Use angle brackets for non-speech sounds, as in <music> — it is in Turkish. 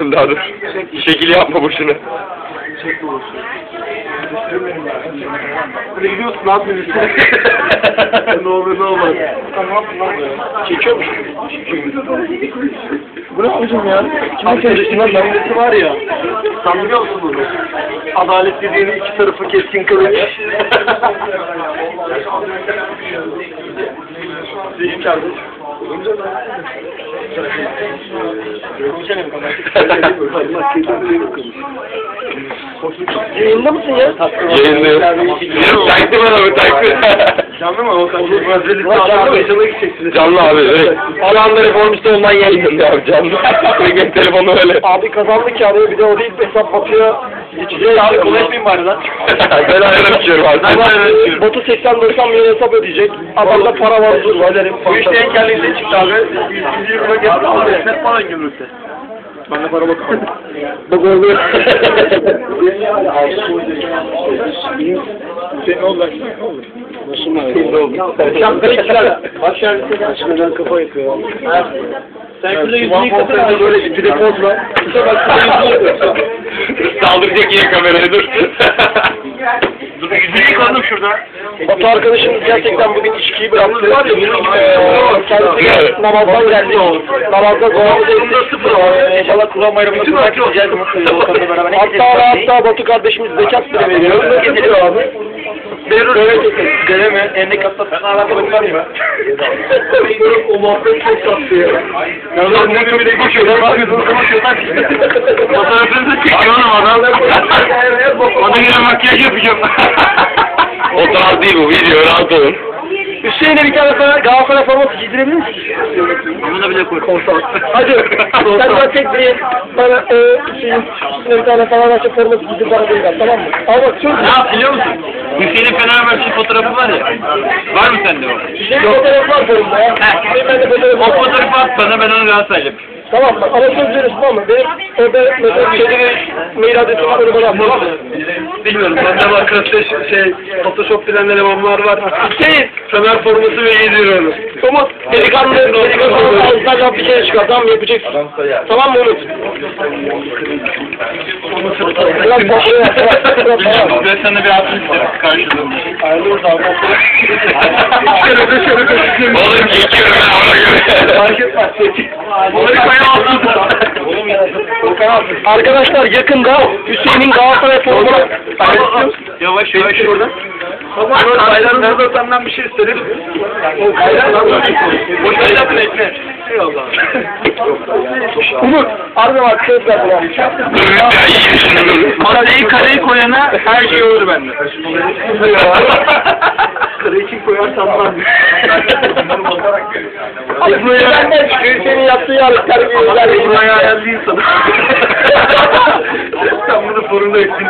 Daha dur. Şekil yapma boşuna. Buraya gidiyorsun ne yapıyorsun? <laughs> ne olur ne olmaz. Çekiyor musun? Bu ne abicim ya? Kime çalıştın lan? Memleti var ya. Sen biliyor musun bunu? Adalet dediğini iki tarafı keskin kılıç. <laughs> Zihni kardeş. Yayında mısın ya? Yayınlıyor. Taktı bana bu taktı. Canlı mı? O kadar canlı mı? Canlı abi. Evet. Alan reformist olman yayınlanıyor abi canlı. Benim telefonu öyle. Abi kazandık ya bir de o değil hesap batıya geçeceğiz. Abi konuşmayayım bari lan. <laughs> ben ayran içiyorum abi. Ben ayran içiyorum. Batu 80-90 milyon hesap ödeyecek. Adamda para var dur. Bu işte engelliyse çıktı abi. 120 paket aldı. Esnet falan gümrükte. Ben de para bakalım. <laughs> Bak oldu. <laughs> Senin oldu ne oldu? Senin oldu. Şapkayı çıkar. Aşağı Aşkından kafa yapıyor. Sen şurada yüzünü yıkasana. Böyle bir de pozla. İşte bak şurada <laughs> yüzünü yıkasana. Saldıracak yine kameraya dur. <laughs> Dur yüzünü yıkadım şurada. Batu arkadaşımız gerçekten bugün içkiyi bıraktı. Var ya bunun gibi. Kendisi namazdan geldi. Namazda duamızı ettik. İnşallah Kur'an bayramında Kur'an gideceğiz. Hatta hatta Batu kardeşimiz zekat bile veriyor. Getiriyor abi. Berur Dene mi? Elini kapta sen arada bakar mı? o muhabbet çok tatlı ya. Ya lan ne bir de koşuyor. Ne yapıyorsun? Koşuyorlar. Fotoğrafını da çekiyor oğlum adam. Ona göre makyaj yapacağım. Fotoğraf değil bu video rahat olun. Hüseyin'e bir tane sana Galatasaray forması giydirebilir misin? Buna bile koy. Konser. Hadi. Sen bana tek bir bana e, üstüne bir tane Fenerbahçe forması giydir bana değil tamam mı? Bak söz. Ne yap biliyor musun? Hüseyin'in Fenerbahçe fotoğrafı var ya. Var mı sende o? Hüseyin fotoğrafı var ya. Fotoğrafı O var. fotoğrafı at bana ben onu Galatasaray'la yapayım. Tamam bak söz veriyorsun tamam mı? Benim orada mesela şeyde bir mail adresim var onu bana at tamam mı? Bilmiyorum. Bende var klasik şey Photoshop bilen elemanlar var. Hüseyin. Fener forması ve yediriyor onu. Umut. Delikanlı. Delikanlı. Ağzından bir kere çıkar. Tamam mı? Yapacaksın. Tamam mı Umut? Biraz bakıyor. Ben sana bir altın isterim karşılığında. Ayrılıyoruz abi. Şöyle şöyle şöyle. Oğlum çekiyorum ben ona göre. Fark etmez. Onları Arkadaşlar yakında Hüseyin'in Galatasaray formunu Yavaş yavaş. Tamam, bayramda da senden bir şey isterim. Boş ver yapın ekle. Eyvallah. Umut, harbi bak söz ver buna. Masayı kareyi koyana her şey olur bende. Kareyi kim koyarsan lan. Aslında benden çıkıyor senin yaptığı yarışlar gibi. Buraya ayarlayayım sana. <laughs> Sen bunu fırında ettin.